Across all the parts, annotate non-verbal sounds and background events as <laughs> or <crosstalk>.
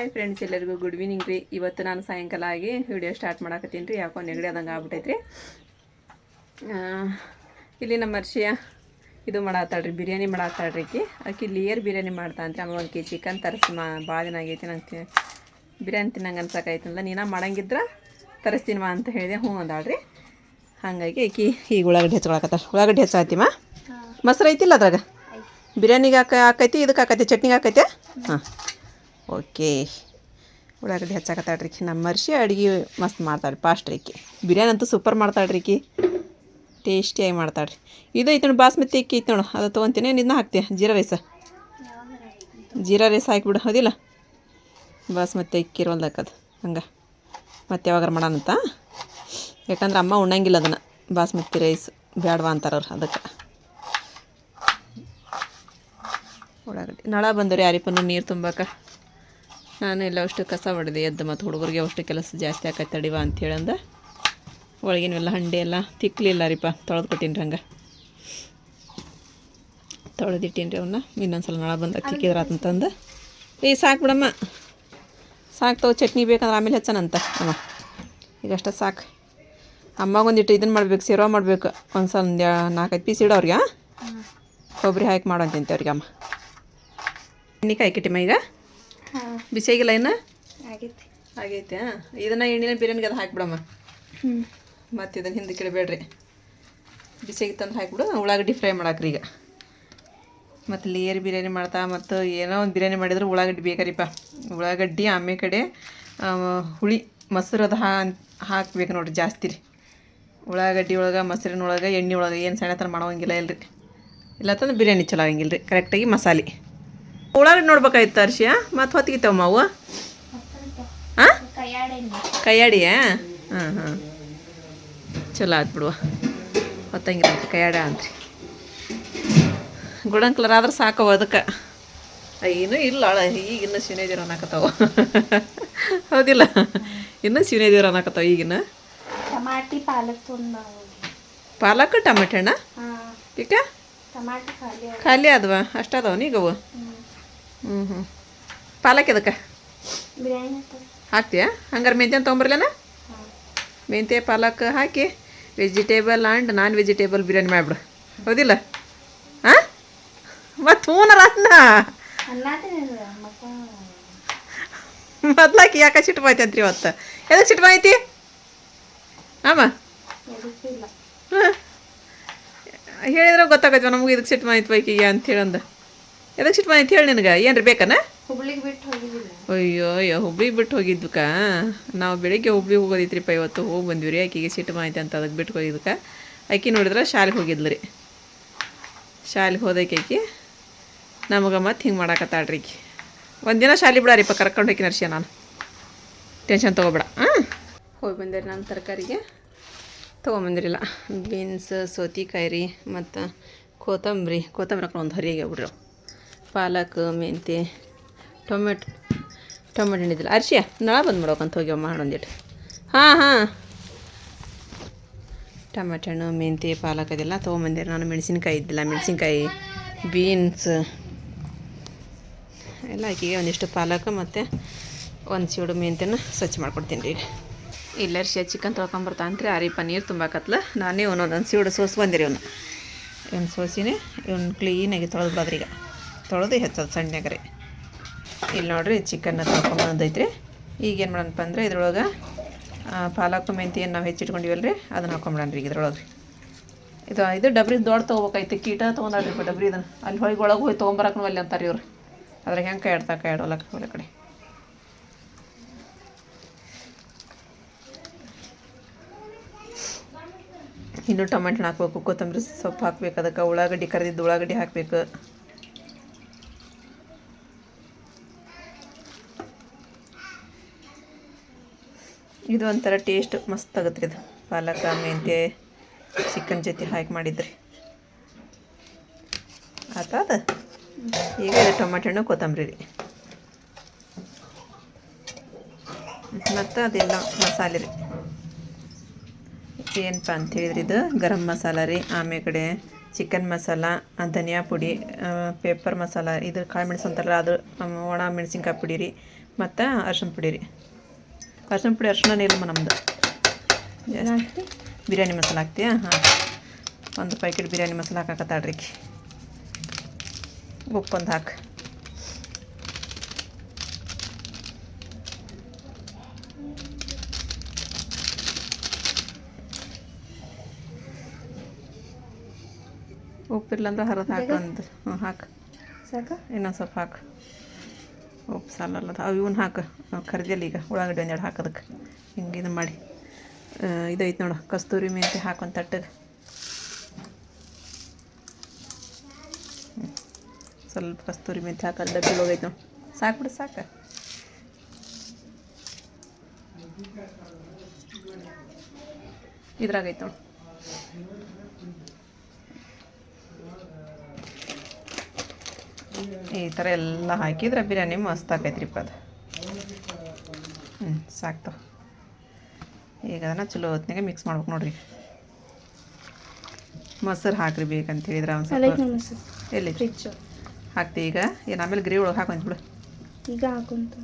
Hi friends ಎಲ್ಲರಿಗೂ good evening ರೀ. ಇವತ್ತು ನಾನು ಸಾಯಂಕಾಲ ಆಗಿ ವಿಡಿಯೋ ಸ್ಟಾರ್ಟ್ ಮಾಡಾಕತ್ತೀನಿ ರೀ. ಯಾಕೋ ನೆಗಡಿ ಆದಂಗೆ ಆಗ್ಬಿಟ್ಟೈತ್ರಿ. ಇಲ್ಲಿ ನಮ್ಮ ಅರ್ಷಿಯ ಇದು ಮಾಡತ್ತಾಳ್ರಿ ಬಿರಿಯಾನಿ ಮಾಡತ್ತಾಳ್ರಿ ಆಕಿ. ಆಕಿ ಲೇಯರ್ ಬಿರಿಯಾನಿ ಮಾಡ್ತಾ ಅಂತ ಆಮೇಲೆ ಒಂದು ಕೆ ಚಿಕನ್ ತರಿಸಿ ಮಾ ಭಾಳ ದಿನ ಆಗೈತಿ ನಂಗೆ ಬಿರಿಯಾನಿ ತಿನ್ನಂಗೆ ಅನ್ಸಕ್ಕಾಯ್ತಂದ್ರೆ ನೀನು ಮಾಡಂಗಿದ್ರ ತರಿಸ್ತೀನಮ್ಮ ಅಂತ ಹೇಳಿದೆ ಹ್ಞೂ ಅಂದಾಳ್ರಿ. ಹಾಗಾಗಿ ಆಕಿ ಈಗ ಉಳ್ಳಾಗಡ್ಡಿ ಹೆಚ್ಚಕೊಳಕತ್ತಾಳ. ಉಳ್ಳಾಗಡ್ಡಿ ಹೆಚ್ಚಾಯ್ತಿಮ್ಮ ಮೊಸರು ಐತಿಲ್ಲ ಅದ್ರಾಗ? ಬಿರಿಯಾನಿಗೆ ಹಾಕ ಹಾಕೈತಿ ಇದಕ್ಕೆ ಹಾಕೈತಿ ಚಟ್ನಿಗೆ ಹಾಕೈತೆ ಹಾಂ. ಓಕೆ. ಉಳ್ಳಾಗಡ್ಡಿ ಹಚ್ಚಾಕತ್ತಾಳ್ರಿ ನಮ್ಮ ಮರ್ಷಿ ಅಡುಗೆ ಮಸ್ತ್ ಮಾಡ್ತಾಳೆ ಫಾಸ್ಟ್ ರೀಕಿ ಬಿರಿಯಾನಿ ಅಂತೂ ಸೂಪರ್ ಮಾಡ್ತಾಳ್ರಿ ಈಕಿ ಟೇಸ್ಟಿಯಾಗಿ ಮಾಡ್ತಾಳ್ರಿ ಇದು ಐತೆ ಬಾಸ್ಮತಿ ಅಕ್ಕಿ ಐತೆ ನೋಡು. ಅದು ತೊಗೊತೀನಿ. ಇದನ್ನ ಹಾಕ್ತೀಯ ಜೀರಾ ರೈಸ. ಜೀರಾ ರೈಸ್ ಹಾಕಿಬಿಡು. ಹೌದಿಲ್ಲ? ಬಾಸ್ಮತಿ ಅಕ್ಕಿ ಇರೋಲ್ದಾಕದು ಹಂಗೆ. ಮತ್ತೆ ಯಾವಾಗಾರ ಮಾಡೋಣಂತ ಯಾಕಂದ್ರೆ ಅಮ್ಮ ಉಣ್ಣಂಗಿಲ್ಲ ಅದನ್ನು. ಬಾಸ್ಮತಿ ರೈಸ್ ಬ್ಯಾಡವಾ ಅಂತಾರವ್ರು ಅದಕ್ಕೆ. ಉಳ್ಳಾಗಡ್ಡಿ ನಳ ಬಂದವ್ರಿ ಯಾರಿಪ್ಪನೂ ನೀರು ತುಂಬಕ್ಕೆ ನಾನು ಎಲ್ಲ ಅಷ್ಟು ಕಸ ಹೊಡೆದೆ ಎದ್ದು ಮತ್ತು ಹುಡುಗರಿಗೆ ಅಷ್ಟು ಕೆಲಸ ಜಾಸ್ತಿ ಆಕೈತೆ ತಡಿವ ಅಂಥೇಳಿ ಅಂದ. ಒಳಗಿನವೆಲ್ಲ ಹಂಡೆ ಎಲ್ಲ ತಿಕ್ಕಲಿಲ್ಲ ರೀಪ ತೊಳೆದು ಕೊಟ್ಟಿನಿ ಹಂಗೆ. ತೊಳೆದಿಟ್ಟೀನಿ ರೀ ಅವನ್ನ ಇನ್ನೊಂದು ಸಲ ನಳ ಬಂದ ತಿಕ್ಕಿದ್ರಾತಂತಂದು ಏ ಸಾಕು ಬಿಡಮ್ಮ. ಸಾಕು ತಗೋ ಚಟ್ನಿ ಬೇಕಂದ್ರೆ ಆಮೇಲೆ ಹೆಚ್ಚನಂತ. ಅಮ್ಮ ಈಗ ಅಷ್ಟೇ ಸಾಕು ಅಮ್ಮಗೊಂದಿಟ್ಟು ಇದನ್ನು ಮಾಡ್ಬೇಕು ಸೇರೋ ಮಾಡಬೇಕು. ಒಂದು ಸಲ ಒಂದು ನಾಲ್ಕೈದು ಪೀಸ್ ಇಡೋ ಅವ್ರಿಗೆ ಕೊಬ್ಬರಿ ಹಾಕಿ ಮಾಡೋ ಅಂತಿಂತೆ ಅವ್ರಿಗೆ ಅಮ್ಮ. ಎಣ್ಣೆ ಕಾಯ್ಕಿಟ್ಟಿಮ್ಮ ಈಗ? ಬಿಸಿಯಾಗಿಲ್ಲ ಇನ್ನು? ಆಗೈತಿ. ಆಗೈತೆ ಇದನ್ನು ಎಣ್ಣಿನ ಬಿರಿಯಾನಿಗೆ ಅದು ಹಾಕ್ಬಿಡಮ್ಮ. ಹ್ಞೂ ಮತ್ತು ಇದನ್ನು ಹಿಂದಕ್ಕೆ ಇಡಬೇಡ್ರಿ ಬಿಸಿಯಾಗಿ ತಂದು ಹಾಕ್ಬಿಡು ಉಳ್ಳಾಗಡ್ಡಿ ಫ್ರೈ ಮಾಡಾಕ್ರಿ ಈಗ. ಮತ್ತು ಲೇಯರ್ ಬಿರಿಯಾನಿ ಮಾಡ್ತಾ ಮತ್ತು ಏನೋ ಒಂದು ಬಿರಿಯಾನಿ ಮಾಡಿದ್ರೆ ಉಳ್ಳಾಗಡ್ಡಿ ಬೇಕಾರಿಪ್ಪ. ಉಳ್ಳಾಗಡ್ಡಿ ಆಮೆ ಕಡೆ ಹುಳಿ ಮೊಸರು ಅದು ಹಾ ಹಾಕ್ಬೇಕು ನೋಡಿರಿ ಜಾಸ್ತಿ ರೀ. ಉಳ್ಳಾಗಡ್ಡಿ ಒಳಗೆ ಮೊಸರಿನ ಒಳಗೆ ಎಣ್ಣೆ ಒಳಗೆ ಏನು ಸಣ್ಣತನ ಮಾಡೋಂಗಿಲ್ಲ ಇಲ್ರಿ. ಇಲ್ಲ ತಂದ್ರೆ ಬಿರಿಯಾನಿ ಚಲೋ ಆಗಂಗಿಲ್ಲ ರೀ ಕರೆಕ್ಟಾಗಿ ಮಸಾಲೆ. ಉಳ್ಳಾಗಡ್ಡಿ ನೋಡ್ಬೇಕಾಯ್ತು ಅರ್ಶಿಯ ಮತ್ತು ಹೊತ್ತಿಗಿತ್ತವ ಮಾವು. ಹಾಂ ಕೈಯಾಡೆಣ್ಣೆ ಕೈಯಾಡಿಯಾ? ಹಾಂ ಹಾಂ. ಚಲೋ ಆಯ್ತು ಬಿಡುವ ಹೊತ್ತಂಗಿಲ್ಲ ಕೈಯಾಡ ಅಂತ್ರಿ. ಗುಡನ್ ಕಲರ್ ಆದ್ರೆ ಸಾಕವ ಅದಕ್ಕೆ. ಇನ್ನೂ ಇಲ್ಲ ಅಳ ಈಗ ಇನ್ನೂ ದೇವ್ರ ಅನ್ನಕತ್ತಾವ. ಹೌದಿಲ್ಲ? ಇನ್ನೂ ದೇವ್ರ ಅನ್ನಕತ್ತಾವ ಈಗಿನ ಟಮಾಟಿ ಪಾಲಕ್ ಪಾಲಕ್ ಟಮಾಟೆ ಅಣ್ಣ ಹಾಂ. ಈಗ? ಖಾಲಿ ಅದ್ವಾ ಖಾಲಿ ಅದಾವ ಅಷ್ಟ ಅದಾವ ನೀಗವು ಹ್ಞೂ ಹ್ಞೂ ಪಾಲಕ್ ಹಾಕ್ತಾರೆ ಹಾಕ್ತೀಯಾ? ಹಂಗಾರೆ ಮೆಂತ್ಯನ ತೊಗೊಂಬರ್ಲೇನ ಮೆಂತ್ಯ ಪಾಲಕ್ ಹಾಕಿ vegetable and non vegetable biryani ಮಾಡಿಬಿಡು. ಹೌದಿಲ್ಲ? ಹಾಂ? ಮತ್ತು ಹೂನರ ಮಕ್ಕ. ಮೊದ್ಲಾಕಿ ಯಾಕೆ ಸಿಟ್ಟು ಬಾಯ್ತಿ ಅಂತ್ರಿ ಇವತ್ತು? ಎದಕ್ಕೆ ಸಿಟ್ಟು ಮಾಯ್ತಿ ಆಮ? ಹಾಂ. ಹೇಳಿದ್ರೆ ಗೊತ್ತಾಗತ್ವ ನಮ್ಗೆ ಇದಕ್ಕೆ ಸಿಟ್ಟು ಮಾಹಿತಿ ಬೈಕಿಗೆ ಅಂತ ಹೇಳಂದ. ಎದಕ್ಕೆ ಸಿಟ್ಟು ಬಂದೈತಿ ಹೇಳಿ ನಿನಗೆ? ಏನ್ರಿ ಬೇಕನ? ಹುಬ್ಳಿಗೆ ಬಿಟ್ಟು ಹೋಗಿದ್ದಿಲ್ಲ ಅಯ್ಯೋ ಅಯ್ಯೋ ಹುಬ್ಳಿಗೆ ಬಿಟ್ಟು ಹೋಗಿದ್ವಕ್ಕ ನಾವು ಬೆಳಿಗ್ಗೆ ಹುಬ್ಳಿಗೆ ಹೋಗೋದಿತ್ರಿಪ್ಪ ಇವತ್ತು. ಹೋಗಿ ಬಂದ್ವಿ ರೀ ಆಕಿಗೆ ಸಿಟ್ಟು ಮಾಹಿತಿ ಅಂತ ಅದಕ್ಕೆ ಬಿಟ್ಟು ಹೋಗಿದ್ಕ ಆಕಿ ನೋಡಿದ್ರೆ ಶಾಲೆಗೆ ಹೋಗಿದ್ಲು ರೀ. ಶಾಲೆಗೆ ಹೋದಕ್ಕೆ ಆಕಿ. ನಮಗೆ ಮತ್ತೆ ಹಿಂಗೆ ಮಾಡಾಕತ್ತಾಳ್ರಿ ಆಕಿ. ಒಂದಿನ ಶಾಲೆ ಬಿಡಾರಿಪ್ಪ ಕರ್ಕೊಂಡು ಹೋಗಿ ನರ್ಸಿಯ ನಾನು. ಟೆನ್ಷನ್ ತೊಗೊಬೇಡ. ಹಾಂ ಹೋಗಿ ಬಂದಿರಿ ನಾನು ತರಕಾರಿಗೆ. ತೊಗೊಂಬಂದಿರಿಲ್ಲ. ಬೀನ್ಸ್ ಸೌತಿಕಾಯಿ ರೀ ಮತ್ತು ಕೊತ್ತಂಬರಿ. ಕೊತ್ತಂಬರಿ ಹಾಕೊಂಡು ಒಂದು ಹರಿಯಾಗಿ ಬಿಡ್ರಿ ಪಾಲಕ್ ಮೆಂತೆ ಟೊಮೆಟೊ ಟೊಮೆಟೊ ಹಣ್ಣಿದ್ದಿಲ್ಲ ಅರ್ಶಿಯ ನಳ ಬಂದು ಮಾಡ್ಬೇಕಂತ ಹೋಗ್ಯವ ಮಾಡೊಂದಿಟ್ಟು ಹಾಂ ಹಾಂ. ಟೊಮೆಟೊ ಹಣ್ಣು ಮೆಂತೆ ಪಾಲಕ್ ಅದೆಲ್ಲ ತೊಗೊಂಬಂದಿರಿ ನಾನು ಮೆಣಸಿನ್ಕಾಯಿ ಇದ್ದಿಲ್ಲ. ಮೆಣಸಿನ್ಕಾಯಿ, ಬೀನ್ಸ್, ಎಲ್ಲ ಆಕಿಗೆ ಒಂದಿಷ್ಟು ಪಾಲಕ್ ಮತ್ತು ಒಂದು ಚೂಡು ಮೆಂತ್ಯನ ಸ್ವಚ್ಛ ಮಾಡ್ಕೊಡ್ತೀನಿ ರೀ. ಇಲ್ಲ ಅರ್ಶಿಯ ಚಿಕನ್ ತೊಳ್ಕೊಂಬರ್ತಾನೆ ರೀ ಆ ಆರಿ ಪನ್ನೀರ್ ತುಂಬಾಕತ್ಲ ನಾನೇ ಒಂದೊಂದು ಸೀಡು ಸೋಸ್ ಬಂದಿರಿ ಇವನು ಇವನು ಸೋಸಿನೇ, ಇವನು ಕ್ಲೀನಾಗಿ ತೊಳೆದು ಈಗ ತೊಳೆದು ಹೆಚ್ಚೋದು ರೀ. ಇಲ್ಲಿ ನೋಡ್ರಿ ಚಿಕನ್ನ ತೊಳ್ಕೊಂಬಂದೈತ್ರಿ ಈಗ ಏನು ಮಾಡೋಣಪ್ಪ ಅಂದ್ರೆ ಇದ್ರೊಳಗೆ ಪಾಲಕ್ ಮೆಂತಿ ಏನು ನಾವು ಹೆಚ್ಚಿಟ್ಕೊಂಡಿವಲ್ಲ ರೀ ಅದನ್ನು ಹಾಕೊಂಬಿಡೋಣ ರೀ ಇದ್ರೊಳಗೆ ಇದು ಇದು ಡಬ್ರಿ ದೊಡ್ಡ ತೊಗೋಬೇಕಾಯ್ತು, ಕೀಟ ತೊಗೊಂಡ್ರಿ ಡಬ್ರಿ ಇದನ್ನು ಅಲ್ಲಿ ಹೋಗಿ ಒಳಗೆ ಹೋಗಿ ತೊಗೊಂಬರಕ್ಕೆ ಅಲ್ಲಿ ಅಂತಾರೆ ಇವ್ರು. ಅದ್ರಾಗ ಹೆಂಗೆ ಕೈ ಆಡ್ತಾ ಕೈ ಹೊಲ ಕಡೆ. ಇನ್ನು ಟೊಮೆಟೊ ಹಾಕ್ಬೇಕು, ಕೊತ್ತಂಬರಿ ಸೊಪ್ಪು ಹಾಕ್ಬೇಕು, ಅದಕ್ಕೆ ಉಳ್ಳಾಗಡ್ಡಿ, ಕರೆದಿದ್ದು ಉಳ್ಳಾಗಡ್ಡಿ ಹಾಕಬೇಕು. ಇದು ಒಂಥರ ಟೇಸ್ಟ್ ಮಸ್ತ್ ಆಗುತ್ತೆ ಇದು. ಪಾಲಕ, ಮೆಂತ್ಯ ಚಿಕನ್ ಜೊತೆ ಹಾಕಿ ಮಾಡಿದ್ರಿ. ಆತಾದ ಈಗ ಇದು ಟೊಮೆಟೊ ಹಣ್ಣು, ಕೊತ್ತಂಬರಿ ರೀ. ಮತ್ತು ಅದೆಲ್ಲ ಮಸಾಲೆ ರೀ. ಏನಪ್ಪ ಅಂತ ಹೇಳಿದ್ರಿ ಇದು ಗರಂ ಮಸಾಲ ರೀ. ಆಮೇಲೆ ಕಡೆ ಚಿಕನ್ ಮಸಾಲ, ಧನಿಯಾ ಪುಡಿ ಪೇಪರ್ ಮಸಾಲ, ಇದು ಕಾಳು ಮೆಣಸು ಅಂತಾರಲ್ಲ ಅದು ಒಣ ಮೆಣಸಿನ್ಕಾಯಿ ಪುಡಿ ರೀ. ಮತ್ತು ಅರ್ಶಿನ ಪುಡಿ ರೀ. ಅರ್ಶಿಣ ಪುಡಿ ಅರ್ಶಿನ ಇಲ್ಲಮ್ಮ ನಮ್ಮದು ಹಾಕ್ರಿ ಬಿರಿಯಾನಿ ಮಸಾಲ ಹಾಕ್ತೀಯಾ? ಹಾಂ. ಒಂದು ಪ್ಯಾಕೆಟ್ ಬಿರಿಯಾನಿ ಮಸಾಲ ಹಾಕಕತ್ತಾಳ್ರಿ ಉಪ್ಪೊಂದು ಹಾಕಿ. ಉಪ್ಪಿಲ್ಲ ಅಂದ್ರೆ ಹರಿದು ಹಾಕು ಒಂದು. ಹ್ಞೂ ಹಾಕಿ. ಸಾಕ? ಇನ್ನೊಂದು ಸ್ವಲ್ಪ ಹಾಕು. ಉಪ್ಪು ಸಾಲಲ್ಲ ಅವು ಇವನ್ನ ಹಾಕು. ಖರೀದಿಯಲ್ಲಿ ಈಗ. ಉಳ್ಳಾಗಡ್ಡಿ ಒಂದೆರಡು ಹಾಕೋದಕ್ಕೆ ಹಿಂಗೆ ಇದು ಮಾಡಿ. ಇದೈತೆ ನೋಡು. ಕಸ್ತೂರಿ ಮೆಂತ್ಯ ಹಾಕೊಂಡು ತಟ್ಟಗೆ. ಸ್ವಲ್ಪ ಕಸ್ತೂರಿ ಮೆಂತೆ ಹಾಕೋದು ಡಬ್ಬಿ ಹೋಗೈತೆ ನೋಡಿ. ಸಾಕು ಬಿಡು, ಸಾಕು. ಇದ್ರಾಗೈತೆ ನೋಡು. ಈ ಥರ ಎಲ್ಲ ಹಾಕಿದ್ರೆ ಬಿರಿಯಾನಿ ಮಸ್ತ್ ಆಕೈತ್ರಿಪ್ಪ ಅದು ಹ್ಞೂ ಸಾಕ್ತಾವ ಈಗ ಅದನ್ನು ಚಲೋ ಹೊತ್ನಾಗೆ ಮಿಕ್ಸ್ ಮಾಡ್ಬೇಕು ನೋಡ್ರಿ. ಮೊಸರು ಹಾಕ್ರಿ ಬೇಕಂತ ಹೇಳಿದ್ರೆ ಒಂದು ಸ್ವಲ್ಪ. ಎಲ್ಲಿ? ಹಾಕ್ತಿ ಈಗ. ಏನು ಆಮೇಲೆ ಗ್ರೇವಿ ಒಳಗೆ ಹಾಕೊಂತ ಬಿಡು. ಈಗ ಹಾಕೊಂತ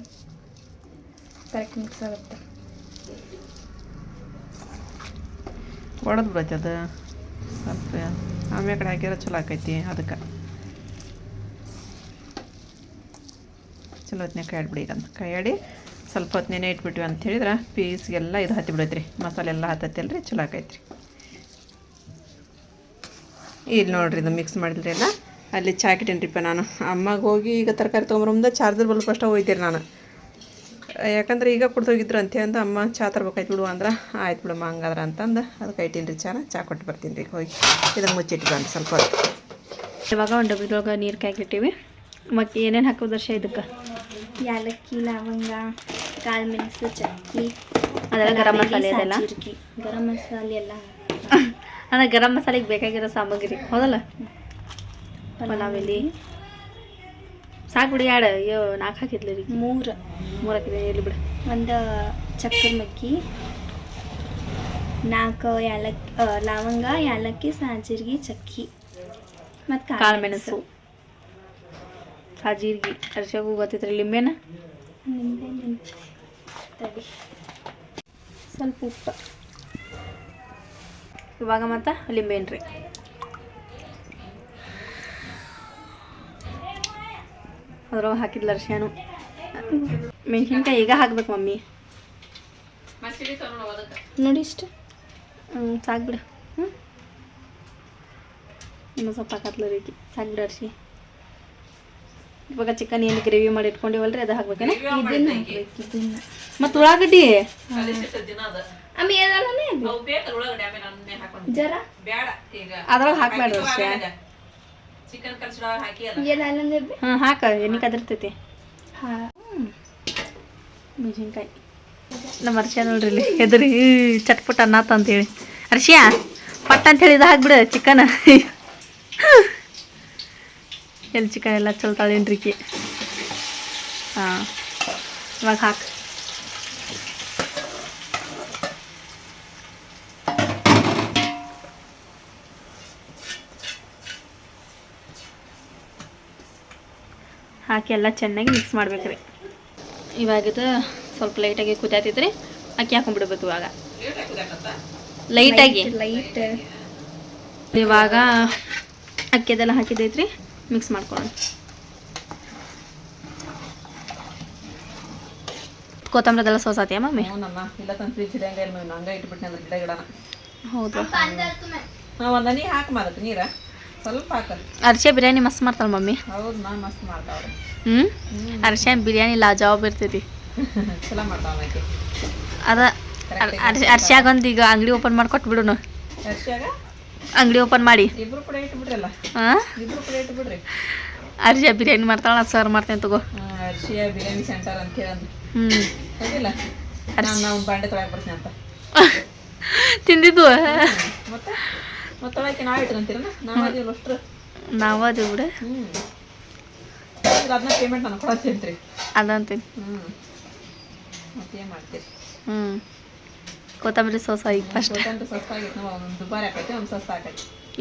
ಕರೆಕ್ಟ್ ಮಿಕ್ಸ್ ಆಗುತ್ತೆ. ಒಡೆದು ಬಿಡೈತೆ ಅದು. ಸ್ವಲ್ಪ ಆಮೇಲೆ ಕಡೆ ಹಾಕಿದ್ರೆ ಚಲೋ ಆಕೈತಿ ಅದಕ್ಕೆ. ಚಲೋ ಹೊತ್ತಿನಾಗ ಕೈ ಆಡ್ಬಿಡಿ ಈಗ ಅದನ್ನ ಕೈ ಆಡಿ ಸ್ವಲ್ಪ ಹೊತ್ತು ನೆನೆ ಇಟ್ಬಿಟ್ವಿ ಅಂತ ಹೇಳಿದ್ರೆ ಪೀಸ್ಗೆಲ್ಲ ಇದು ಹತ್ತಿ ಬಿಡೈತ್ರಿ ಮಸಾಲೆ ಎಲ್ಲ ಹತ್ತತ್ತಲ್ರಿ, ಚಲೋ ಆಕೈತ್ರಿ. ಇಲ್ಲಿ ನೋಡ್ರಿ ಇದು ಮಿಕ್ಸ್ ಮಾಡಿದ್ರಿ ಎಲ್ಲ. ಅಲ್ಲಿ ಚಾ ಇಟ್ಟೇನ್ರಿಪ್ಪ ನಾನು. ಅಮ್ಮಗೆ ಹೋಗಿ ಈಗ ತರಕಾರಿ ತೊಗೊಂಬರಮ್ದ ಚಾರ್ಜರ್ ಬಲ್ಪ್ ಫಸ್ಟ್ ಹೋಯ್ತೀರಿ ನಾನು. ಯಾಕಂದ್ರೆ ಈಗ ಕುಡ್ದೋಗಿದ್ರು ಅಂತ ಅಂದ, ಅಮ್ಮ ಚಾ ತರ್ಬೇಕಾಯ್ತು ಬಿಡು ಅಂದ್ರೆ, ಆಯ್ತು ಬಿಡಮ್ಮ ಹಂಗಾದ್ರೆ ಅಂತಂದು, ಅದಕ್ಕೆ ಇಟ್ಟೀನಿ ರೀ ಚಾನ ಚಾ ಕೊಟ್ಟು ಬರ್ತೀನಿ ರೀ, ಹೋಗಿ. ಇದನ್ನು ಮುಚ್ಚಿಟ್ಟು ಬಂದು ಸ್ವಲ್ಪ ಇವಾಗ ಒಂದು ಡಬ್ಬಿದೊಳಗೆ ನೀರು ಕಾಯ್ಕಿಟ್ಟಿವಿ ಮತ್ತು ಏನೇನು ಹಾಕೋ ವರ್ಷ ಇದಕ್ಕೆ? ಯಾಲಕ್ಕಿ ಲವಂಗ ಕಾಳು ಮೆಣಸು ಚಕ್ಕಿ ಅದೆಲ್ಲ ಗರಂ ಮಸಾಲೆ ಅದೆಲ್ಲ ಗರಂ ಮಸಾಲೆ ಎಲ್ಲ. ಅಂದ್ರೆ ಗರಂ ಮಸಾಲೆಗೆ ಬೇಕಾಗಿರೋ ಸಾಮಗ್ರಿ. ಹೌದಲ್ಲ? ಪಲಾವ್ ಎಲೆ ಸಾಕು ಬಿಡಿ ಎರಡು ಅಯ್ಯೋ ನಾಲ್ಕು ಹಾಕಿದ್ಲು ರೀ ಮೂರು. ಮೂರು ಹಾಕಿದೆ ಇಲ್ಲಿ ಬಿಡು. ಒಂದು ಚಕ್ಕರ್ ಮಕ್ಕಿ ನಾಲ್ಕು ಯಾಲಕ್ಕಿ ಲವಂಗ ಯಾಲಕ್ಕಿ ಸಾಜಿರ್ಗಿ ಚಕ್ಕಿ ಮತ್ತು ಕಾಳು ಮೆಣಸು ಸಾಜೀರ್ಗಿ ಅರ್ಶಾಗು ಗೊತ್ತೈತ್ರಿ ಲಿಂಬೆನ? ಸ್ವಲ್ಪ ಉಪ್ಪು. ಇವಾಗ ಮತ್ತು ಲಿಂಬೆನ್ ರೀ ಅದ್ರೊಳಗೆ ಹಾಕಿದ್ಲ ಅರ್ಶಾನು. ಮೆಣಸಿನ್ಕಾಯಿ ಈಗ ಹಾಕ್ಬೇಕು ಮಮ್ಮಿ. ನೋಡಿ ಇಷ್ಟು. ಹ್ಞೂ ಸಾಕು ಬಿಡು ಹ್ಞೂ ಇನ್ನೂ ಸ್ವಲ್ಪ ಹಾಕತ್ಲ ರೀತಿ ಸಾಕು ಬಿಡು ಅರ್ಶಿ. ಇವಾಗ ಚಿಕನ್ ಏನು ಗ್ರೇವಿ ಮಾಡಿ ಇಟ್ಕೊಂಡಿವಲ್ರಿ ಅದು ಹಾಕ್ಬೇಕೇನ? ಇದನ್ನ ಹಾಕ್ಬೇಕು ಇದನ್ನ. ಮತ್ತು ಉಳ್ಳಾಗಡ್ಡಿ? ಜರ? ಅದ್ರೊಳಗೆ ಹಾಕ್ಬೇಡ್ರಿ ಹಾಂ ಹಾಕ ಎಣ್ಣೆ ಕದಿರ್ತೈತಿ. ಹಾಂ. ಮೆಣಸಿನ್ಕಾಯಿ. ನಮ್ಮ ಅರ್ಶಿಯ ನೋಡ್ರಿ ಇಲ್ಲಿ ಹೆದರಿ ಚಟ್ಪಟ್ ಅನ್ನತ್ತ ಅಂತೇಳಿ. ಅರ್ಶಿಯ ಪಟ್ ಅಂತ ಇದು ಹಾಕ್ಬಿಡು ಚಿಕನ್. ಎಲ್ಲಿ ಚಿಕನ್ ಎಲ್ಲ ಚಲ್ತಾಳೇನ್ರಿ ಕಿ ಹಾಂ ಇವಾಗ ಹಾಕ್. ಹಾಕಿ ಎಲ್ಲ ಚೆನ್ನಾಗಿ ಮಿಕ್ಸ್ ಮಾಡ್ಬೇಕ್ರಿ. ಇವಾಗದ ಸ್ವಲ್ಪ ಲೈಟಾಗಿ ಕುದಾತಿದ್ರಿ ಅಕ್ಕಿ ಹಾಕೊಂಡ್ಬಿಡ್ಬೇಕು ಇವಾಗ. ಲೈಟಾಗಿ ಲೈಟ್ ಇವಾಗ ಅಕ್ಕಿದೆಲ್ಲ ಹಾಕಿದೈತ್ರಿ ಮಿಕ್ಸ್ ಮಾಡ್ಕೊಳ್ಳೋಣ. ಕೊತ್ತಂಬರದೆಲ್ಲ ಸೋಸ್ ಆತಿಯ ಮಮ್ಮಿ ನಮ್ಮ ಇಲ್ಲ ತಂದು ಫ್ರಿಜ್ ಇಡಂಗ ಇಲ್ಲ ನಾವು ಹಂಗೆ ಇಟ್ಬಿಟ್ಟು ಅಂದ್ರೆ ಗಿಡ ಗಿಡನ ಹೌದು ಅರ್ಶೆ ಬಿರಿಯಾನಿ ಮಸ್ತ್ ಮಾಡ್ತಾಳೆ ಮಮ್ಮಿ ಹೌದು ನಾ ಮಸ್ತ್ ಮಾಡ್ತಾವ್ರಿ. ಹ್ಞೂ ಅರ್ಶೆ ಬಿರಿಯಾನಿ ಲಾಜವಾಬ್ ಇರ್ತೈತಿ. <laughs> ಚಲೋ ಮಾಡ್ತಾವ ಆಕೆ. ಅದ ಅರ್ಶ್ಯಾಗ ಒಂದು ಈಗ ಅಂಗಡಿ ಓಪನ್ ಮಾಡ್ಕೊಟ್ಬಿಡು ಅಂಗಡಿ ಓಪನ್ ಮಾಡಿ. ಅರ್ಶಿಯ ಬಿರಿಯಾನಿ ಮಾಡ್ತಾಳ ಸರ್ ಮಾಡ್ತೇನೆ ತಗೋ. ಹಾಂ ಅರ್ಶಿಯ ಬಿರಿಯಾನಿ ಸೆಂಟರ್ ಅಂತ ಹೇಳಿ ಹ್ಞೂ ಬಾಂಡೆ ತೊಳಗೆ ಬರ್ತೀನಿ ಅಂತ. ತಿಂದಿದ್ದು? ಮತ್ತೆ? ನಾವು ಇಟ್ಕೊಂತೀರಲ್ಲ? ನಾವು ಅದು ಬಿಡ. ಹ್ಞೂ ಅದನ್ನ ಪೇಮೆಂಟ್ ನಾನು ಅದಂತೀನಿ ಹ್ಞೂ ಮತ್ತೆ ಏನು ಮಾಡ್ತೀರಿ? ಹ್ಞೂ ಕೊತ್ತಂಬರಿ ಸೋಸ್ ಈಗ ಫಸ್ಟ್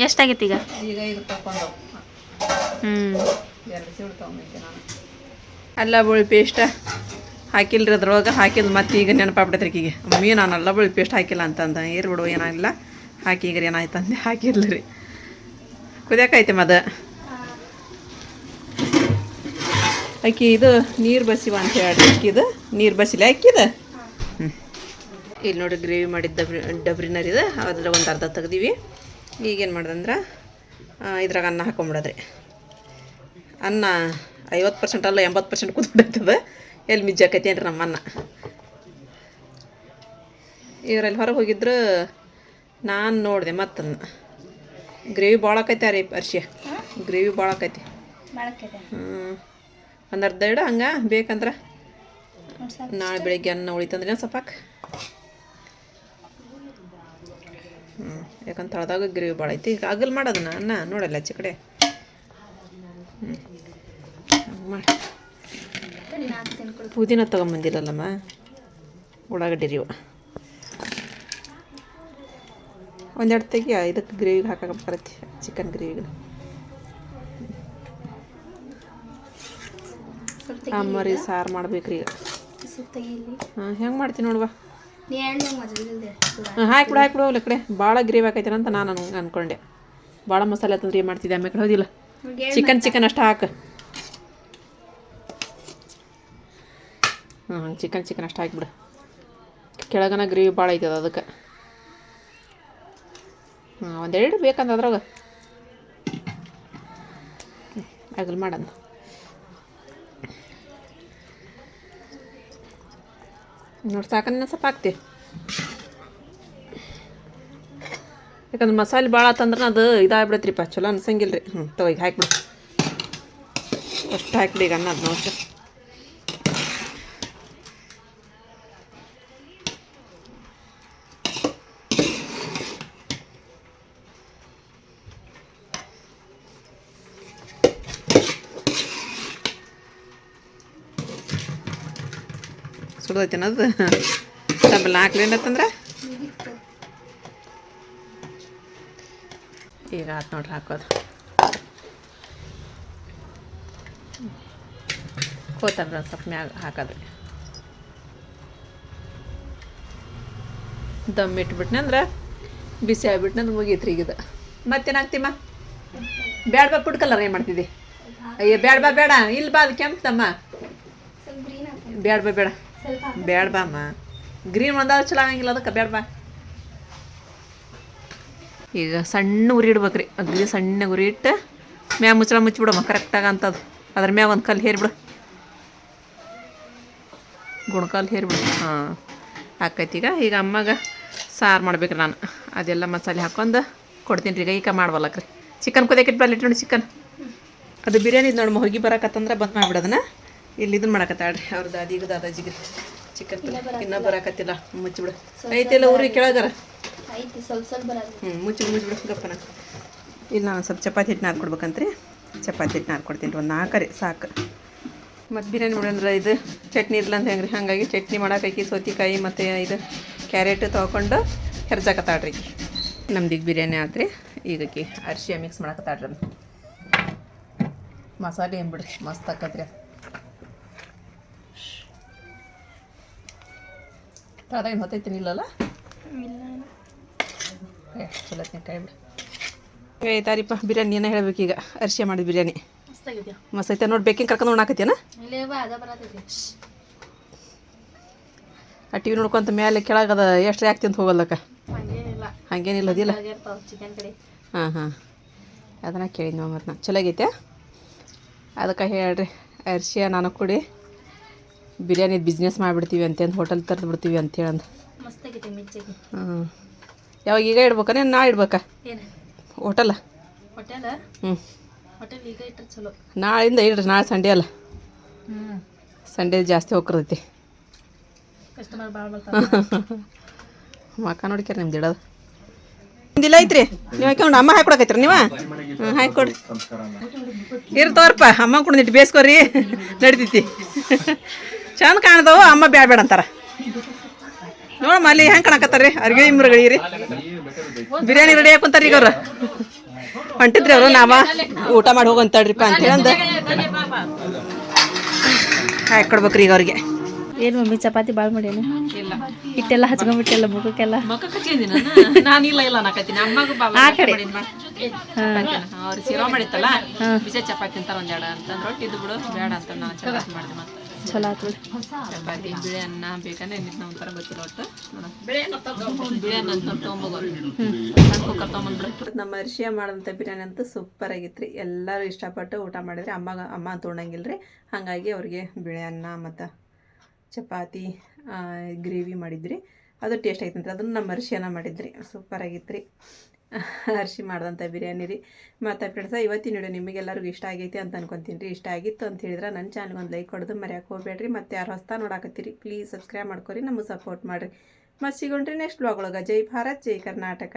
ಎಷ್ಟಾಗೈತಿ ಈಗ? ಹ್ಞೂ ಅಲ್ಲ ಬಳ್ಳಿ ಪೇಸ್ಟ್ ಹಾಕಿಲ್ರಿ ಅದ್ರೊಳಗೆ ಹಾಕಿಲ್ಲ ಮತ್ತೆ ಈಗ ನೆನಪಾಗ್ಬಿಟ್ಟೈತ್ರಿ ಈಗ. ಮಮ್ಮಿ ನಾನು ಅಲ್ಲ ಬಳ್ಳಿ ಪೇಸ್ಟ್ ಹಾಕಿಲ್ಲ ಅಂತಂದ. ಏರ್ ಬಿಡು ಏನಾಗಿಲ್ಲ. ಹಾಕಿ ಈಗ ಏನಾಯ್ತು ಅಂದೆ. ಹಾಕಿಲ್ಲ ರೀ. ಕುದಿಯಾಕೈತೆ ಮದ? ಅಕ್ಕಿ ಇದು ನೀರು ಬಸಿವ ಅಂತ ಹೇಳಿ ಅಕ್ಕಿದು ನೀರು ಬಸಿಲೆ. ಅಕ್ಕಿದ ಇಲ್ಲಿ ನೋಡಿ ಗ್ರೇವಿ ಮಾಡಿದ ಡಬ್ರಿ ಡಬ್ರಿನರ್ ಇದು. ಅದ್ರ ಒಂದು ಅರ್ಧ ತೆಗ್ದೀವಿ. ಈಗೇನು ಮಾಡ್ದಂದ್ರೆ ಇದ್ರಾಗ ಅನ್ನ ಹಾಕೊಂಬಿಡೋದ್ರಿ. ಅನ್ನ ಐವತ್ತು ಪರ್ಸೆಂಟ್ ಅಲ್ಲ ಎಂಬತ್ತು ಪರ್ಸೆಂಟ್ ಕುದ್ಬಿಡ್ತದ. ಎಲ್ಲಿ ಮಿಜ್ಜಾಕೈತಿ ಏನ್ರಿ ನಮ್ಮ ಅನ್ನ? ಇವರಲ್ಲಿ ಹೊರಗೆ ಹೋಗಿದ್ರು ನಾನು ನೋಡಿದೆ ಮತ್ತನ್ನ. ಗ್ರೇವಿ ಭಾಳ ಆಕೈತೆ ರೀ ಅರ್ಶಿ ಗ್ರೇವಿ ಭಾಳ ಆಕೈತಿ. ಹ್ಞೂ ಒಂದು ಅರ್ಧ ಇಡ ಹಂಗೆ ಬೇಕಂದ್ರೆ ನಾಳೆ ಬೆಳಿಗ್ಗೆ ಅನ್ನ ಉಳಿತಂದ್ರೆ ಸ್ವಲ್ಪ ಹ್ಞೂ ಯಾಕಂತ ತಳದಾಗ ಗ್ರೇವಿ ಭಾಳ ಐತಿ. ಈಗ ಅಗಲ್ ಮಾಡೋದನ್ನ ಅನ್ನ ನೋಡಲ್ಲ ಆಚೆ ಕಡೆ. ಹ್ಞೂ ಮಾಡಿ ಪುದೀನ ತೊಗೊಂಬಂದಿರಲ್ಲಮ್ಮ? ಉಳ್ಳಾಗಡ್ಡಿ ರೀ ಇವು. ಒಂದೆರಡು ತೆಗಿ ಇದಕ್ಕೆ ಗ್ರೇವಿಗೆ ಹಾಕಕ್ಕೆ ಬರುತ್ತೆ ಚಿಕನ್ ಗ್ರೇವಿಗೆ. ಅಮ್ಮರಿ ಸಾರು ಮಾಡ್ಬೇಕ್ರಿ ಈಗ. ಹಾಂ ಹೆಂಗೆ ಮಾಡ್ತೀನಿ ನೋಡುವ ಹಾಕ್ಬಿಡು ಹಾಕ್ಬಿಡು ಹೋಗ್ಲಿ ಕಡೆ ಭಾಳ ಗ್ರೇವಿ ಹಾಕೈತೆ ಅಂತ ನಾನು ಅನ್ಕೊಂಡೆ. ಅಂದ್ಕೊಂಡೆ ಭಾಳ ಮಸಾಲೆ ತಂದ್ರೆ ಏನು ಮಾಡ್ತಿದ್ದೆ ಆಮೇಲೆ? ಹೌದಿಲ್ಲ? ಚಿಕನ್ ಚಿಕನ್ ಅಷ್ಟು ಹಾಕು. ಹಾಂ ಚಿಕನ್ ಚಿಕನ್ ಅಷ್ಟು ಹಾಕಿಬಿಡು. ಕೆಳಗನ ಗ್ರೇವಿ ಭಾಳ ಐತದ ಅದಕ್ಕೆ. ಹಾಂ ಒಂದೆರಡು ಬೇಕಂದ ಅದ್ರಾಗ. ಆಗಲ್ ಮಾಡಂದ ನೋಡಿ ಸಾಕನ್ನ ಸ್ವಲ್ಪ ಹಾಕ್ತಿ. ಯಾಕಂದ್ರೆ ಮಸಾಲೆ ಭಾಳ ಆತಂದ್ರೆ ಅದು ಇದಾಗ್ಬಿಡತ್ರಿಪ್ಪ, ಚಲೋ ಅನ್ಸಂಗಿಲ್ಲ ರೀ ಹ್ಞೂ ತಗೋ ಈಗ ಹಾಕ್ಬಿಡು. ಅಷ್ಟು ಹಾಕ್ಬಿಡಿ ಈಗ ಅನ್ನ ಅದನ್ನ ಅಷ್ಟು ಸುಡ್ದೈತೇನ ಅದು? ಡಬಲ್ ಹಾಕ್ಲಿ ಅಂತಂದ್ರೆ ಈಗ ಆತು ನೋಡ್ರಿ ಹಾಕೋದು. ಕೊತ್ತಂಬರಿ ಒಂದು ಸ್ವಲ್ಪ ಮ್ಯಾಗ ಹಾಕೋದ್ರಿ. ದಮ್ ಇಟ್ಬಿಟ್ನ ಅಂದ್ರೆ ಬಿಸಿ ಆಗ್ಬಿಟ್ನೆ ಅಂದ್ರೆ ಮುಗೀತ್ರಿ ಈಗ ಇದು. ಮತ್ತೇನು ಹಾಕ್ತಿಮ್ಮ ಬ್ಯಾಡ ಬಾ ಪುಡ್ ಕಲರ್ ಏನು ಮಾಡ್ತಿದ್ದಿ ಅಯ್ಯ ಬ್ಯಾಡ ಬಾ ಬೇಡ. ಇಲ್ಲಿ ಬಾ ಅದು ಕೆಂಪು ತಮ್ಮ? ಸ್ವಲ್ಪ ಗ್ರೀನ್ ಹಾಕಿ ಬ್ಯಾಡ ಬಾ ಬೇಡ. ಬ್ಯಾಡ ಬಾ ಅಮ್ಮ ಗ್ರೀನ್ ಒಂದಾದ್ರು ಚಲೋ ಆಗಂಗಿಲ್ಲ ಅದಕ್ಕೆ ಬ್ಯಾಡ ಬಾ. ಈಗ ಸಣ್ಣ ಉರಿ ರೀ ಅಗ್ರಿ ಸಣ್ಣ ಉರಿ ಇಟ್ಟು ಮ್ಯಾಗ ಮುಚ್ಚಳ ಮುಚ್ಚಿಬಿಡಮ್ಮ ಕರೆಕ್ಟಾಗಿ ಅಂತದು. ಅದ್ರ ಮ್ಯಾಗ ಒಂದು ಕಲ್ಲು ಹೇರಿಬಿಡು. ಗುಣಕಲ್ಲು ಹೇರಿಬಿಡು. ಹಾಂ ಆಕೈತಿ ಈಗ. ಈಗ ಅಮ್ಮಗೆ ಸಾರು ಮಾಡ್ಬೇಕು ನಾನು. ಅದೆಲ್ಲ ಮಸಾಲೆ ಹಾಕೊಂಡು ಕೊಡ್ತೀನಿ ರೀ. ಈಗ ಮಾಡ್ವಲ್ಲಕ್ರಿ. ಚಿಕನ್ ಕುದಿಯಕ್ಕೆ ಬರಲಿ ನೋಡಿ ಚಿಕನ್. ಅದು ಬಿರಿಯಾನಿ ನೋಡಿ ಹೋಗಿ ಬರಕತ್ತಂದ್ರೆ ಬಂದ್ ಮಾಡಿಬಿಡೋದನ್ನ ಇಲ್ಲಿ ಇದನ್ನ ಮಾಡಕತ್ತಾಳ್ರಿ. ಅವ್ರ ದಾದಿಗೆ ದಾದಾಜಿಗೆ. ಚಿಕನ್ ಇನ್ನೂ ಬರಕತ್ತಿಲ್ಲ. ಮುಚ್ಚಿಬಿಡು. ಐತಿಲ್ಲ ಊರಿಗೆ ಕೆಳಗರ. ಐತಿ ಸ್ವಲ್ಪ ಸ್ವಲ್ಪ ಬರೋದು ಹ್ಞೂ ಮುಚ್ಚಿ ಮುಚ್ಚಿಬಿಡು ಗಪ್ಪನ ಇಲ್ಲಿ ನಾನು ಸ್ವಲ್ಪ ಚಪಾತಿ ಹಿಟ್ಟು ನಾರ್ಕೊಡ್ಬೇಕಂತ್ರಿ ಚಪಾತಿ ಹಿಟ್ಟು ನಾರ್ಕೊಡ್ತೀನಿ ರೀ ಒಂದು ನಾಲ್ಕರಿ ಸಾಕು. ಮತ್ತು ಬಿರಿಯಾನಿ ಮಾಡಂದ್ರೆ ಇದು ಚಟ್ನಿ ಇರಲ್ಲ ಅಂತ ಹೆಂಗ್ರಿ? ಹಾಗಾಗಿ ಚಟ್ನಿ ಮಾಡಾಕಿ ಸೌತಿಕಾಯಿ ಮತ್ತು ಇದು ಕ್ಯಾರೆಟ್ ತೊಗೊಂಡು ಹೆರ್ಜಾಕತ್ತಾಳ್ರಿ ತಾಡ್ರಿ ನಮ್ದು ಈಗ ಬಿರಿಯಾನಿ ಆತ್ರಿ ಈಗಕ್ಕೆ ಅರಿಶಿಯ ಮಿಕ್ಸ್ ಮಾಡಕತ್ತಾಳ್ರಿ ಅದು ಮಸಾಲೆ ಏನು ಬಿಡ್ರಿ ಮಸ್ತ್ ಆಕತ್ರಿ ಅದಾಗ ಹೊತ್ತೈತಿ ಇಲ್ಲಲ್ಲ? ಇಲ್ಲ ಏ ಚಲೋ ಕಾಯಿ ಬಿಡು. ಏ ತಾರಿಪ್ಪ ಬಿರಿಯಾನಿ ಏನ ಈಗ? ಅರ್ಶಿಯ ಮಾಡಿದ ಬಿರಿಯಾನಿ. ಮಸ್ತ್ ಐತೆ. ನೋಡಿ ಬೇಕಿಂಗ್ ಕರ್ಕೊಂಡು ಅದ ಆ ಟಿ ವಿ ನೋಡ್ಕೊಂತ ಮೇಲೆ ಕೆಳಗದ ಎಷ್ಟು ಯಾಕೆ ತಿಂತ ಹೋಗಲ್ಲಕ್ಕ? ಹಂಗೇನಿಲ್ಲ. ಹಂಗೇನಿಲ್ಲ ಅದಿಲ್ಲ. ಹಾಂ ಹಾಂ. ಅದನ್ನ ಕೇಳಿದ್ವಿ ಮತ್ತು ನಾ ಚಲೋ ಆಗೈತೆ? ಅದಕ್ಕೆ ಹೇಳ್ರಿ ಅರ್ಶಿಯ ನಾನು ಕೊಡಿ ಬಿರಿಯಾನಿ ಬಿಸ್ನೆಸ್ ಮಾಡಿಬಿಡ್ತೀವಿ ಅಂತಂದು ಹೋಟೆಲ್ ತರ್ದು ಬಿಡ್ತೀವಿ ಅಂತೇಳಂದು ಹ್ಞೂ ಯಾವಾಗ ಈಗ ಇಡ್ಬೇಕಾನೆ ನಾ ಇಡ್ಬೇಕಾ? ಹೋಟೆಲ್. ಹ್ಞೂ ನಾಳಿಂದ ಇಡ್ರಿ ನಾಳೆ ಸಂಡೇ ಅಲ್ಲ. ಸಂಡೇ ಜಾಸ್ತಿ ಹೋಗ್ರೈತಿ <laughs> ಮಕ್ಕ ನೋಡ್ಕ್ಯಾರ ನಿಮ್ದು ಇಡೋದು. ನಿಮ್ದಿಲ್ಲ ಐತ್ರಿ? ನೀವು ಹಾಕೊಂಡು ಅಮ್ಮ ಹಾಕೊಡಕೈತ್ರಿ ನೀವು? ಹ್ಞೂ ಹಾಕೊಡ್ರಿ ಇರ್ ತೋರಪ್ಪ ಅಮ್ಮ ಕುಡ್ದಿಟ್ಟು ಬೇಸ್ಕೋರಿ. ನಡಿತೈತಿ. <laughs> ಚಂದ ಕಾಣ್ದವು ಅಮ್ಮ ಬ್ಯಾಡ ಬೇಡ ಅಂತಾರ. ನೋಡಮ್ಮ ಅಲ್ಲಿ ಹೆಂಗೆ ಕಣಕತ್ತಾರ್ರಿ? ರೀ ಅರ್ಗಿ ಇಮ್ರಗಳಿ ರೀ ಬಿರಿಯಾನಿ ರೆಡಿ ಹಾಕೊಂತಾರ ಈಗ ಅವ್ರು. ಹೊಂಟಿದ್ರಿ ಅವರು ನಾವ ಊಟ ಮಾಡಿ ಹೋಗಂತಾಳ್ರಿಪ್ಪ ಅಂತ ಹೇಳಂದ ಹಾಕಿ ಕೊಡ್ಬೇಕ್ರಿ ಈಗ ಅವ್ರಿಗೆ. ಏನು ಮಮ್ಮಿ ಚಪಾತಿ ಭಾಳ ಮಾಡ್ಯಾನ ಹಿಟ್ಟೆಲ್ಲ ಹಚ್ಕೊಂಡ್ಬಿಟ್ಟೆಲ್ಲ ಮುಖಕ್ಕೆಲ್ಲ? ಮಕ್ಕ ಕಚ್ಚಿಂದಿ ನಾನು. ಇಲ್ಲ ಅಮ್ಮಗ ಆ ಕಡೆ. ಅವ್ರು ಶಿರಾ ಮಾಡಿತ್ತಲ್ಲ ಬಿಸಿ ಚಪಾತಿ ತಿಂತಾರ ಒಂದೆರಡು ಅಂತಂದ್ರೆ ರೊಟ್ಟಿ ಇದು ಬಿಡು ಬೇಡ ಅಂತ ನಾನು ಚಪಾತಿ ಮಾಡಿದೆ ಮತ್ತೆ. ಚಲೋ ಚಪಾತಿ ಬಿಳಿ ಅನ್ನ ಬೇಕಂದ್ರೆ ನಿನ್ನ ಒಂಥರ ಗೊತ್ತಿಲ್ಲ ಒಟ್ಟು. ಬಿಳಿ ಅನ್ನ ಅಂತ ತೊಗೊಂಬೋಗೋರು ಕುಕ್ಕರ್ ತೊಗೊಂಬಂದ್ಬಿಡು. ನಮ್ಮ ಅರ್ಶಿಯ ಮಾಡಿದಂಥ ಬಿರಿಯಾನಿ ಅಂತೂ ಸೂಪರ್ ಆಗಿತ್ತು ರೀ ಎಲ್ಲರೂ ಇಷ್ಟಪಟ್ಟು ಊಟ ಮಾಡಿದ್ರಿ ಅಮ್ಮ ಅಮ್ಮ ಅಂತ ಉಣ್ಣಂಗಿಲ್ಲ ರೀ ಹಾಗಾಗಿ ಅವ್ರಿಗೆ ಬಿಳಿ ಅನ್ನ ಮತ್ತು ಚಪಾತಿ ಗ್ರೇವಿ ಮಾಡಿದ್ರಿ. ಅದು ಟೇಸ್ಟ್ ಆಗಿತ್ತು ಅದನ್ನು ನಮ್ಮ ಅರ್ಶಿಯನ ಮಾಡಿದ್ರಿ. ಸೂಪರ್ ಆಗಿತ್ತು ರೀ <laughs> ಅರ್ಶಿ ಮಾಡಿದಂಥ ಬಿರಿಯಾನಿ ರೀ. ಮತ್ತು ಫ್ರೆಂಡ್ಸ ಇವತ್ತಿನ ವಿಡಿಯೋ ನಿಮಗೆಲ್ಲರಿಗೂ ಇಷ್ಟ ಆಗೈತಿ ಅಂತ ಅನ್ಕೊತೀನಿ ರೀ. ಇಷ್ಟ ಆಗಿತ್ತು ಅಂತ ಹೇಳಿದ್ರೆ ನನ್ನ ಚಾನಲ್ಗೆ ಒಂದು ಲೈಕ್ ಕೊಡೋದು ಮರ್ಯಾಕೆ ಹೋಗ್ಬೇಡ್ರಿ. ಮತ್ತು ಯಾರು ಹೊಸ್ತಾ ನೋಡಾಕತ್ತೀರಿ ಪ್ಲೀಸ್ ಸಬ್ಸ್ಕ್ರೈಬ್ ಮಾಡ್ಕೊರಿ. ನಮಗೆ ಸಪೋರ್ಟ್ ಮಾಡಿರಿ. ಮತ್ತು ಸಿಗೋಣ್ರಿ ನೆಕ್ಸ್ಟ್ ಬ್ಲಾಗ್ ಒಳಗೆ. ಜೈ ಭಾರತ್, ಜೈ ಕರ್ನಾಟಕ.